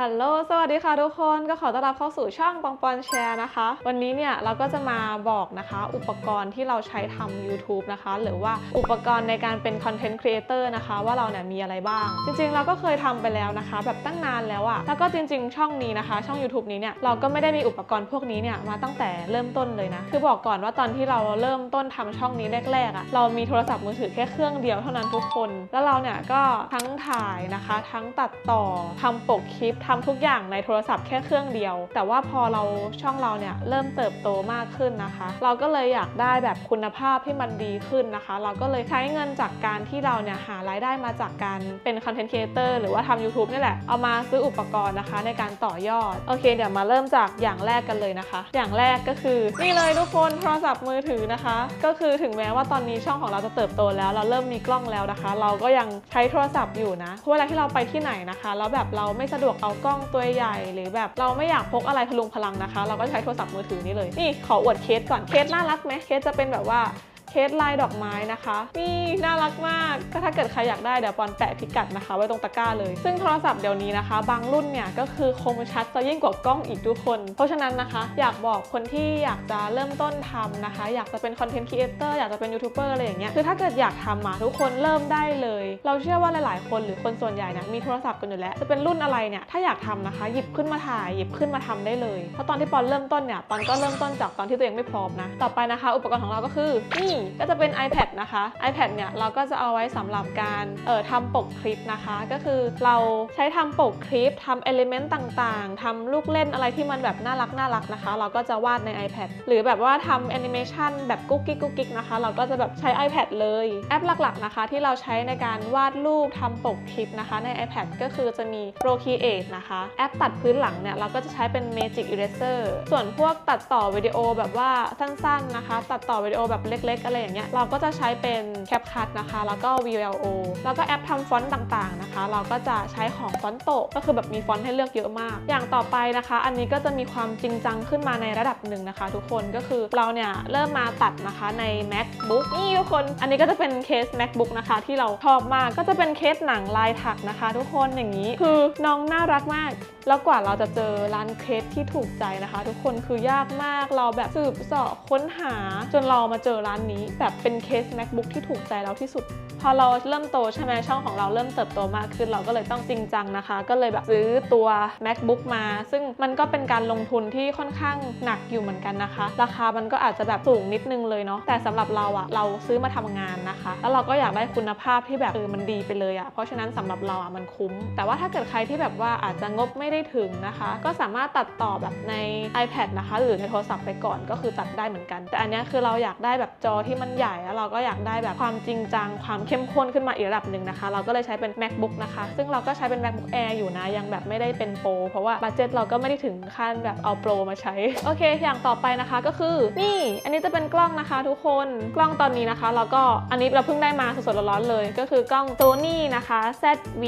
ฮัลโหล สวัสดีค่ะทุกคน ก็ขอต้อนรับเข้าสู่ช่องปองปอนแชร์นะคะ วันนี้เนี่ยเราก็จะมาบอกนะคะ อุปกรณ์ที่เราใช้ทำ YouTube นะคะ หรือว่าอุปกรณ์ในการเป็นคอนเทนต์ครีเอเตอร์นะคะ ว่าเราเนี่ยมีอะไรบ้าง จริงๆ เราก็เคยทำไปแล้วนะคะ แบบตั้งนานแล้วอะแล้วก็จริงๆ ช่องนี้นะคะ ช่อง YouTube นี้เนี่ยเราก็ไม่ได้มีอุปกรณ์พวกนี้เนี่ยมาตั้งแต่เริ่มต้นเลยนะ คือบอกก่อนว่าตอนที่เราเริ่มต้นทำช่องนี้แรกๆอะเรามีโทรศัพท์มือถือแค่เครื่องเดียวเท่านั้นทุกคน แล้วเราเนี่ยก็ทั้งถ่ายนะคะ ทั้งตัดต่อทำปกคลิปทำทุกอย่างในโทรศัพท์แค่เครื่องเดียว แต่ว่าพอเราช่องเราเนี่ยเริ่มเติบโตมากขึ้นนะคะ เราก็เลยอยากได้แบบคุณภาพที่มันดีขึ้นนะคะ เราก็เลยใช้เงินจากการที่เราเนี่ยหารายได้มาจากการเป็นคอนเทนต์ครีเอเตอร์หรือว่าทำ YouTube นี่แหละ เอามาซื้ออุปกรณ์นะคะ ในการต่อยอด โอเค เดี๋ยวมาเริ่มจากอย่างแรกกันเลยนะคะ อย่างแรกก็คือ นี่เลยทุกคนโทรศัพท์มือถือนะคะ ก็คือถึงแม้ว่าตอนนี้ช่องของเราจะเติบโตแล้ว เราเริ่มมีกล้องแล้วนะคะ เราก็ยังใช้โทรศัพท์อยู่นะเพราะเวลาที่เราไปที่ไหนนะคะ แล้วแบบเราไม่สะดวกเอากล้องตัวใหญ่หรือแบบเราไม่อยากพกอะไรพลุงพลังนะคะ เราก็ใช้โทรศัพท์มือถือนี่เลย นี่ขออวดเคสก่อน เคสน่ารักไหมเคสจะเป็นแบบว่า เคสลายดอกไม้นะคะ นี่น่ารักมากก็ถ้าเกิดใครอยากได้เดี๋ยวปอนแปะพิกัดนะคะ ไว้ตรงตะกร้าเลย ซึ่งโทรศัพท์เดี๋ยวนี้นะคะ บางรุ่นเนี่ยก็คือคมชัดซะยิ่งกว่ากล้องอีกทุกคน เพราะฉะนั้นนะคะ อยากบอกคนที่อยากจะเริ่มต้นทำนะคะ อยากจะเป็นคอนเทนต์ครีเอเตอร์อยากจะเป็นยูทูบเบอร์อะไรอย่างเงี้ยคือถ้าเกิดอยากทำมาทุกคนเริ่มได้เลย เราเชื่อว่าหลาย ๆ คนหรือคนส่วนใหญ่นี่ยมีโทรศัพท์กันอยู่แล้วจะเป็นรุ่นอะไรเนี่ยถ้าอยากทำนะคะ หยิบขึ้นมาถ่ายหยิบขึ้นมาทำได้เลยเพราะตอนที่ปอนเริ่มต้นเนี่ยปอนก็เริ่มต้นจากตอนที่ตัวเองไม่พร้อมนะต่อไปนะคะ อุปกรณ์ของเราก็คือนี่ก็จะเป็น iPad นะคะ iPad เนี่ยเราก็จะเอาไว้สำหรับการเอ่อทำปกคลิปนะคะ ก็คือเราใช้ทำปกคลิปทำเอลิเมนต์ต่างๆทำลูกเล่นอะไรที่มันแบบน่ารักน่ารักนะคะ เราก็จะวาดใน iPad หรือแบบว่าทำแอนิเมชันแบบกุ๊กกิ๊กกุ๊กกิ๊กนะคะ เราก็จะแบบใช้ iPad เลยแอปหลักๆนะคะ ที่เราใช้ในการวาดรูปทำปกคลิปนะคะ ใน iPad ก็คือจะมี Procreate นะคะ แอปตัดพื้นหลังเนี่ยเราก็จะใช้เป็น Magic Eraser ส่วนพวกตัดต่อวิดีโอแบบว่าสั้นๆนะคะ ตัดต่อวิดีโอแบบเล็กๆอะไรอย่างเงี้ยเราก็จะใช้เป็น CapCut นะคะ แล้วก็ VLO แล้วก็แอปทำฟอนต์ต่างๆนะคะ เราก็จะใช้ของฟอนต์โตก็คือแบบมีฟอนต์ให้เลือกเยอะมาก อย่างต่อไปนะคะ อันนี้ก็จะมีความจริงจังขึ้นมาในระดับหนึ่งนะคะ ทุกคนก็คือเราเนี่ยเริ่มมาตัดนะคะใน MacBook นี่ทุกคน อันนี้ก็จะเป็นเคส MacBook นะคะ ที่เราชอบมากก็จะเป็นเคสหนังลายถักนะคะ ทุกคนอย่างนี้คือน้องน่ารักมาก แล้วกว่าเราจะเจอร้านเคสที่ถูกใจนะคะ ทุกคนคือยากมากเราแบบสืบเสาะค้นหาจนเรามาเจอร้านนี้แบบเป็นเคส MacBook ที่ถูกใจเราที่สุด พอเราเริ่มโตใช่ไหมช่องของเราเริ่มเติบโตมากขึ้นเราก็เลยต้องจริงจังนะคะ ก็เลยแบบซื้อตัว MacBook มา ซึ่งมันก็เป็นการลงทุนที่ค่อนข้างหนักอยู่เหมือนกันนะคะ ราคามันก็อาจจะแบบสูงนิดนึงเลยเนาะแต่สำหรับเราอะเราซื้อมาทำงานนะคะ แล้วเราก็อยากได้คุณภาพที่แบบเออมันดีไปเลยอะเพราะฉะนั้นสำหรับเราอะมันคุ้ม แต่ว่าถ้าเกิดใครที่แบบว่าอาจจะงบไม่ได้ถึงนะคะ ก็สามารถตัดต่อแบบใน iPad นะคะ หรือในโทรศัพท์ไปก่อนก็คือตัดได้เหมือนกัน แต่อันนี้คือเราอยากได้แบบจอที่มันใหญ่แล้วเราก็อยากได้แบบความจริงจังความเข้มข้นขึ้นมาอีกระดับหนึ่งนะคะ เราก็เลยใช้เป็น MacBook นะคะ ซึ่งเราก็ใช้เป็น MacBook Air อยู่นะ ยังแบบไม่ได้เป็นโปรเพราะว่าบัตเจ็ตเราก็ไม่ได้ถึงขั้นแบบเอาโปรมาใช้ โอเค อย่างต่อไปนะคะก็คือ นี่ อันนี้จะเป็นกล้องนะคะ ทุกคน กล้องตอนนี้นะคะ เราก็อันนี้เราเพิ่งได้มาสดๆร้อนๆเลย ก็คือกล้อง Sony นะคะ ZV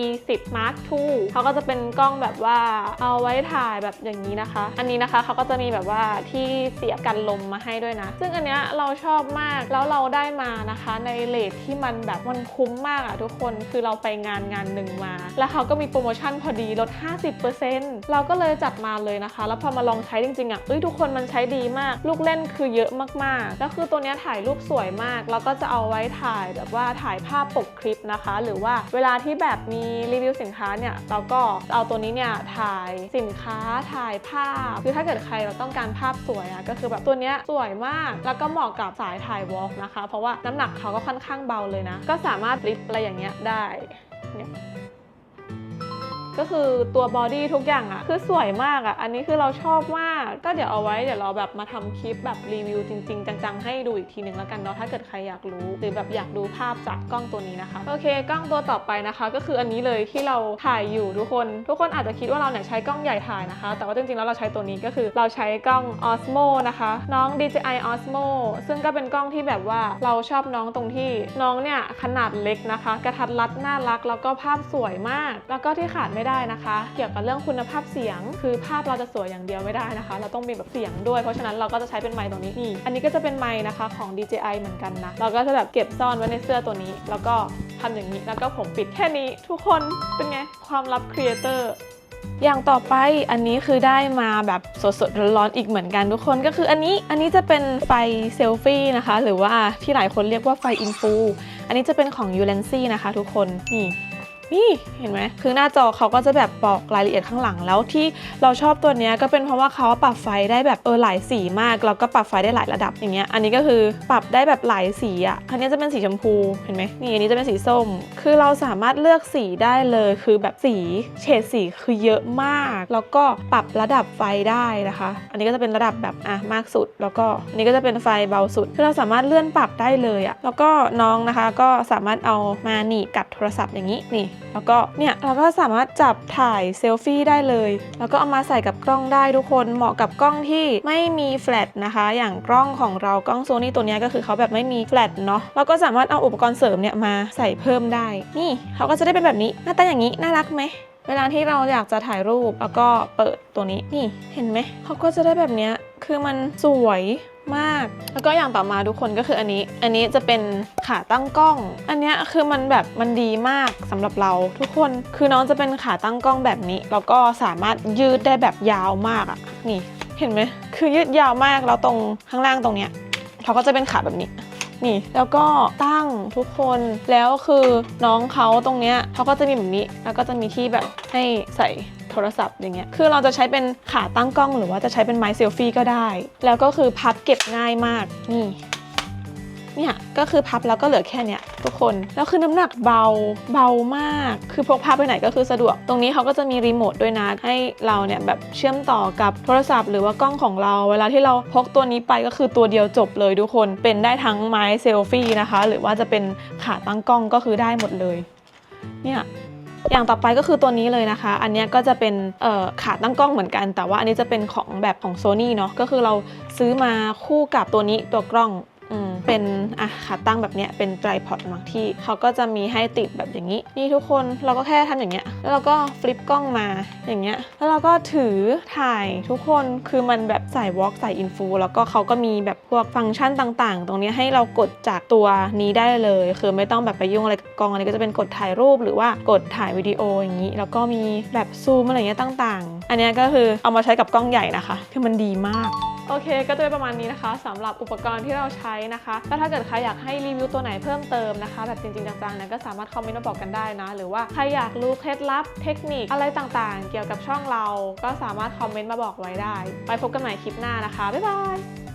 E10 Mark II เขาก็จะเป็นกล้องแบบว่าเอาไว้ถ่ายแบบอย่างนี้นะคะ อันนี้นะคะเขาก็จะมีแบบว่าที่เสียบกันลมมาให้ด้วยนะ ซึ่งอันเนี้ยเราชอบมากแล้วเราได้มานะคะในเลทที่มันแบบมันคุ้มมากอะทุกคนคือเราไปงานงานหนึ่งมา แล้วเขาก็มีโปรโมชั่นพอดีลด 50%เราก็เลยจัดมาเลยนะคะ แล้วพอมาลองใช้จริงๆอะเอ้ยทุกคนมันใช้ดีมาก ลูกเล่นคือเยอะมากๆแล้วคือตัวเนี้ยถ่ายรูปสวยมาก แล้วก็จะเอาไว้ถ่ายแบบว่าถ่ายภาพปก ลิปนะคะ หรือว่าเวลาที่แบบมีรีวิวสินค้าเนี่ยเราก็เอาตัวนี้เนี่ยถ่ายสินค้าถ่ายภาพ คือถ้าเกิดใครเราต้องการภาพสวยอะก็คือแบบตัวเนี้ยสวยมาก แล้วก็เหมาะกับสายถ่ายวอล์กนะคะ เพราะว่าน้ำหนักเขาก็ค่อนข้างเบาเลยนะ ก็สามารถลิปอะไรอย่างเงี้ยได้เนี่ย ก็คือตัวบอดี้ทุกอย่างอะคือสวยมากอะอันนี้คือเราชอบมากก็เดี๋ยวเอาไว้เดี๋ยวเราแบบมาทำคลิปแบบรีวิวจริง ๆ จังๆ ให้ดูอีกทีหนึ่งแล้วกันเนาะถ้าเกิดใครอยากรู้หรือแบบอยากดูภาพจากกล้องตัวนี้นะคะโอเคกล้องตัวต่อไปนะคะ ก็คืออันนี้เลยที่เราถ่ายอยู่ทุกคน ทุกคนอาจจะคิดว่าเราเนี่ยใช้กล้องใหญ่ถ่ายนะคะ แต่ว่าจริงๆแล้วเราใช้ตัวนี้ก็คือเราใช้กล้อง Osmo นะคะ น้อง DJI Osmo ซึ่งก็เป็นกล้องที่แบบว่าเราชอบน้องตรงที่น้องเนี่ยขนาดเล็กนะคะ กระทัดรัดน่ารักแล้วก็ภาพสวยมาก แล้วก็ที่ขาดไม่ได้นะคะ เกี่ยวกับเรื่องคุณภาพเสียง คือภาพเราจะสวยอย่างเดียวไม่ได้นะคะ เราต้องมีแบบเสียงด้วย เพราะฉะนั้นเราก็จะใช้เป็นไมค์ตัวนี้นี่ อันนี้ก็จะเป็นไมค์นะคะของ DJI เหมือนกันนะ เราก็จะแบบเก็บซ่อนไว้ในเสื้อตัวนี้ แล้วก็ทำอย่างนี้ แล้วก็ผมปิดแค่นี้ ทุกคนเป็นไง ความลับครีเอเตอร์อย่างต่อไปอันนี้คือได้มาแบบสดๆร้อนๆอีกเหมือนกันทุกคนก็คืออันนี้อันนี้จะเป็นไฟเซลฟี่นะคะ หรือว่าที่หลายคนเรียกว่าไฟอินฟูอันนี้จะเป็นของ u l e n c y นะคะทุกคนนี่ นี่เห็นไหมคือหน้าจอเขาก็จะแบบบอกรายละเอียดข้างหลังแล้วที่เราชอบตัวนี้ก็เป็นเพราะว่าเขาปรับไฟได้แบบเออหลายสีมากแล้วก็ปรับไฟได้หลายระดับอย่างเงี้ยอันนี้ก็คือปรับได้แบบหลายสีอะอันนี้จะเป็นสีชมพูเห็นไหมนี่อันนี้จะเป็นสีส้ม คือเราสามารถเลือกสีได้เลยคือแบบสีเฉดสีคือเยอะมาก แล้วก็ปรับระดับไฟได้นะคะ อันนี้ก็จะเป็นระดับแบบอะมากสุด แล้วก็อันนี้ก็จะเป็นไฟเบาสุดคือเราสามารถเลื่อนปรับได้เลยอะแล้วก็น้องนะคะก็สามารถเอามาหนีบกับโทรศัพท์อย่างนี้นี่แล้วก็เนี่ยเราก็สามารถจับถ่ายเซลฟี่ได้เลย แล้วก็เอามาใส่กับกล้องได้ทุกคนเหมาะกับกล้องที่ไม่มีแฟลชนะคะ อย่างกล้องของเรากล้องโซนี่ตัวนี้ก็คือเขาแบบไม่มีแฟลชเนาะเราก็สามารถเอาอุปกรณ์เสริมเนี่ยมาใส่เพิ่มได้ นี่เขาก็จะได้เป็นแบบนี้หน้าตาอย่างนี้น่ารักไหมเวลาที่เราอยากจะถ่ายรูปแล้วก็เปิดตัวนี้นี่เห็นไหมเขาก็จะได้แบบเนี้ยคือมันสวย มาก แล้วก็อย่างต่อมาทุกคนก็คืออันนี้ อันนี้จะเป็นขาตั้งกล้อง อันเนี้ยคือมันแบบมันดีมากสำหรับเราทุกคน คือน้องจะเป็นขาตั้งกล้องแบบนี้ แล้วก็สามารถยืดได้แบบยาวมากอะ่ะนี่ เห็นไหม คือยืดยาวมากแล้วตรงข้างล่างตรงเนี้ยเขาก็จะเป็นขาแบบนี้นี่แล้วก็ตั้งทุกคนแล้วคือน้องเขาตรงเนี้ยเขาก็จะมีแบบนี้ แล้วก็จะมีที่แบบให้ใส่ โทรศัพท์อย่างเงี้ยคือเราจะใช้เป็นขาตั้งกล้อง หรือว่าจะใช้เป็นไม้เซลฟี่ก็ได้ แล้วก็คือพับเก็บง่ายมากนี่เนี่ยก็คือพับแล้วก็เหลือแค่เนี้ยทุกคน แล้วคือน้ำหนักเบาเบามาก คือพกพาไปไหนก็คือสะดวก ตรงนี้เขาก็จะมีรีโมทด้วยนะ ให้เราเนี่ยแบบเชื่อมต่อกับโทรศัพท์หรือว่ากล้องของเรา เวลาที่เราพกตัวนี้ไปก็คือตัวเดียวจบเลยทุกคน เป็นได้ทั้งไม้เซลฟี่นะคะ หรือว่าจะเป็นขาตั้งกล้องก็คือได้หมดเลย เนี่ย อย่างต่อไปก็คือตัวนี้เลยนะคะ อันนี้ก็จะเป็นขาตั้งกล้องเหมือนกัน แต่ว่าอันนี้จะเป็นของแบบของ Sony เนาะก็คือเราซื้อมาคู่กับตัวนี้ตัวกล้อง เป็นอะขาตั้งแบบเนี้ยเป็นไตรพอดบางที่เขาก็จะมีให้ติดแบบอย่างนี้ นี่ทุกคนเราก็แค่ทำอย่างเงี้ยแล้วเราก็ฟลิปกล้องมาอย่างเงี้ยแล้วเราก็ถือถ่ายทุกคนคือมันแบบใส่วอล์กใส่อินฟูแล้วก็เขาก็มีแบบพวกฟังก์ชันต่างๆ ตรงนี้ให้เรากดจากตัวนี้ได้เลย คือไม่ต้องแบบไปยุ่งอะไรกับกล้องอันนี้ก็จะเป็นกดถ่ายรูปหรือว่ากดถ่ายวิดีโออย่างนี้ แล้วก็มีแบบซูมอะไรเงี้ยต่าง ๆ อันนี้ก็คือเอามาใช้กับกล้องใหญ่นะคะ คือมันดีมาก โอเค ก็จะเป็นประมาณนี้นะคะสำหรับอุปกรณ์ที่เราใช้นะคะแล้วถ้าเกิดใครอยากให้รีวิวตัวไหนเพิ่มเติมนะคะ แบบจริงๆจังๆเนี่ยก็สามารถคอมเมนต์มาบอกกันได้นะ หรือว่าใครอยากรู้เคล็ดลับเทคนิคอะไรต่างๆ เกี่ยวกับช่องเรา ก็สามารถคอมเมนต์มาบอกไว้ได้ ไปพบกันใหม่คลิปหน้านะคะบ๊ายบาย